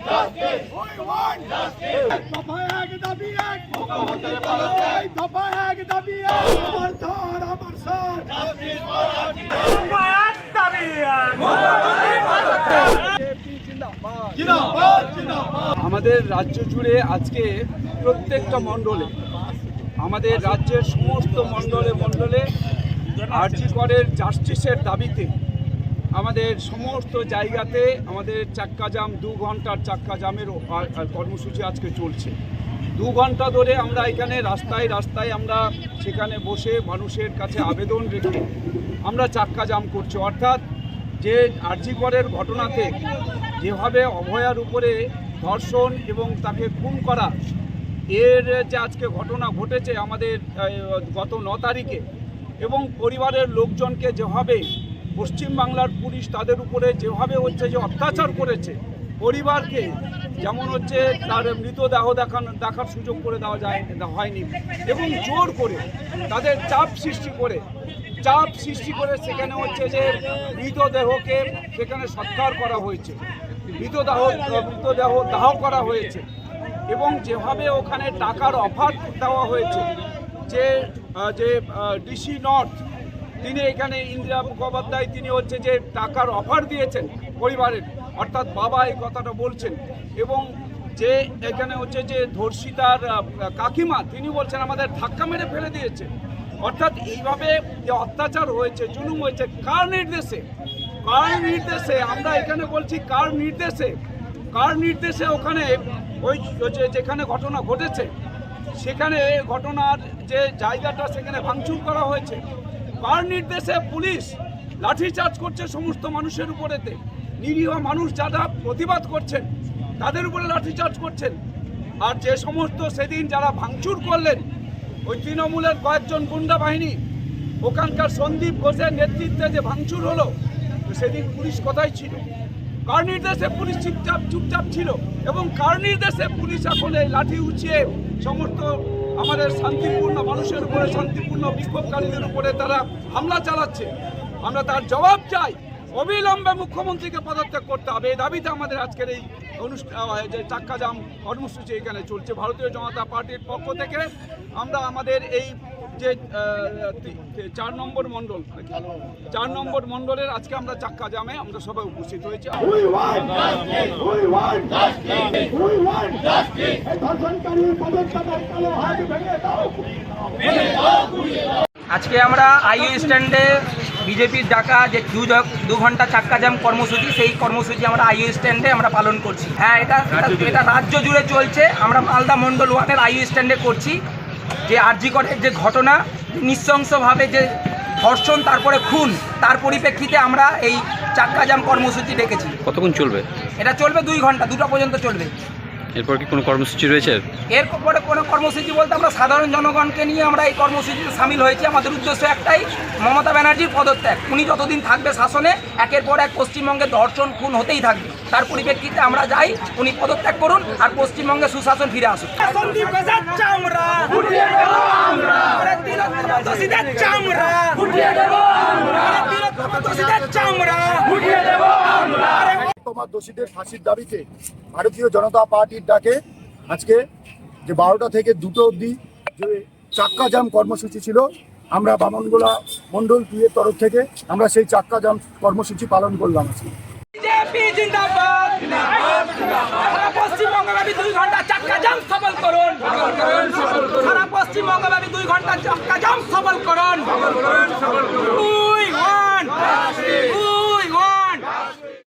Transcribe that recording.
justice. We justice. justice for আমাদের রাজ্য জুড়ে আজকে প্রত্যেকটা মণ্ডলে আমাদের রাজ্যের সমস্ত মণ্ডলে মণ্ডলে আর্জি করের জাস্টিসের দাবিতে আমাদের সমস্ত জায়গাতে আমাদের চাক্কা জাম দু ঘণ্টার চাক্কা জামের আ- আ- কর্মসূচি আজকে চলছে। দু ঘণ্টা ধরে আমরা এখানে রাস্তায় রাস্তায় আমরা সেখানে বসে মানুষের কাছে আবেদন রেখে আমরা চাক্কা জাম করছি। অর্থাৎ যে আরজি করের ঘটনাতে যেভাবে অভয়ার উপরে ধর্ষণ এবং তাকে খুন করা, এর যে আজকে ঘটনা ঘটেছে আমাদের গত ন তারিখে এবং পরিবারের লোকজনকে যেভাবে পশ্চিমবাংলার পুলিশ তাদের উপরে যেভাবে হচ্ছে যে অত্যাচার করেছে পরিবারকে, যেমন হচ্ছে তার মৃতদেহ দেখানো, দেখার সুযোগ করে দেওয়া যায়, হয়নি। এবং জোর করে তাদের চাপ সৃষ্টি করে, চাপ সৃষ্টি করে সেখানে হচ্ছে যে মৃতদেহকে সেখানে সৎকার করা হয়েছে। মৃতদেহ মৃতদেহ দাহ করা হয়েছে। এবং যেভাবে ওখানে টাকার অফার দেওয়া হয়েছে যে যে ডিসি নর্থ তিনি এখানে ইন্দিরা মুখোপাধ্যায়, তিনি হচ্ছে যে টাকার অফার দিয়েছেন পরিবারের। অর্থাৎ বাবা এই কথাটা বলছেন। এবং যে এখানে হচ্ছে যে ধর্ষিতার কাকিমা, তিনি বলছেন আমাদের ধাক্কা মেরে ফেলে দিয়েছে। অর্থাৎ এইভাবে যে অত্যাচার হয়েছে, জুলুম হয়েছে, কার নির্দেশে? কার নির্দেশে? আমরা এখানে বলছি কার নির্দেশে? কার নির্দেশে ওখানে ওই যেখানে ঘটনা ঘটেছে, সেখানে ঘটনার যে জায়গাটা সেখানে ভাঙচুর করা হয়েছে। কার নির্দেশে পুলিশ লাঠিচার্জ করছে সমস্ত মানুষের উপরেতে। নিরীহ মানুষ যারা প্রতিবাদ করছেন, তাদের উপরে লাঠিচার্জ করছেন। আর যে সমস্ত সেদিন যারা ভাঙচুর করলেন, ওই তৃণমূলের কয়েকজন গুন্ডা বাহিনী, ওখানকার সন্দীপ ঘোষের নেতৃত্বে যে ভাঙচুর হলো সেদিন পুলিশ কোথায় ছিল? কার নির্দেশে পুলিশ চুপচাপ চুপচাপ ছিল? এবং কার নির্দেশে পুলিশ এখন এই লাঠি উঁচিয়ে সমস্ত আমাদের শান্তিপূর্ণ মানুষের উপরে, শান্তিপূর্ণ বিক্ষোভকারীদের উপরে তারা হামলা চালাচ্ছে। আমরা তার জবাব চাই। অবিলম্বে মুখ্যমন্ত্রীকে পদত্যাগ করতে হবে। এই দাবিতে আমাদের আজকের এই অনুষ্ঠান যে চাক্কাজাম কর্মসূচি এখানে চলছে। ভারতীয় জনতা পার্টির পক্ষ থেকে আমরা আমাদের এই যে চার নম্বর মণ্ডল চার নম্বর মণ্ডলের আজকে আমরা চাক্কা জামে আমরা সবাই উপস্থিত হয়েছি। We want justice we want justice we want justice এই ধর্ষণকারী পদক্ষেপের কালো হাত ভেঙে দাও! আজকে আমরা আইইউ স্ট্যান্ডে বিজেপির ডাকা যে দু দু ঘণ্টা চাক্কা জ্যাম কর্মসূচি সেই কর্মসূচি আমরা আইইউ স্ট্যান্ডে আমরা পালন করছি। হ্যাঁ এটা এটা- এটা রাজ্য জুড়ে চলছে। আমরা মালদা মণ্ডল ওয়ানের আইইউ স্ট্যান্ডে করছি। যে আরজি করের যে ঘটনা নৃশংসভাবে যে ধর্ষণ তারপরে খুন তার পরিপ্রেক্ষিতে আমরা এই চাক্কাজাম কর্মসূচি ডেকেছি। কতক্ষণ চলবে? এটা চলবে দুই ঘণ্টা দুটো পর্যন্ত চলবে। এরপর কি কোনো কর্মসূচি রয়েছে? এরপরে কোনো কর্মসূচি বলতে আমরা সাধারণ জনগণকে নিয়ে আমরা এই কর্মসূচিতে সামিল হয়েছি। আমাদের উদ্দেশ্য একটাই মমতা ব্যানার্জির পদত্যাগ। উনি যতদিন থাকবে শাসনে একের পর এক পশ্চিমবঙ্গে দর্শন খুন হতেই থাকবে। তার পরিপ্রেক্ষিতে আমরা যাই উনি পদত্যাগ করুন আর পশ্চিমবঙ্গে সুশাসন ফিরে আসুন তোমার দোষীদের ফাঁসির দাবিতে ভারতীয় জনতা পার্টির ডাকে আজকে যে বারোটা থেকে দুটো অবধি যে চাক্কা জাম কর্মসূচি ছিল, আমরা বামনগোলা মন্ডল টুয়ের তরফ থেকে আমরা সেই চাক্কা জাম কর্মসূচি পালন করলাম আজকে। সারা পশ্চিমবঙ্গব্যাপী দুই ঘণ্টা চাক্কা জাম সফল করুন। সারা পশ্চিমবঙ্গব্যাপী দুই ঘণ্টা সফল করুন।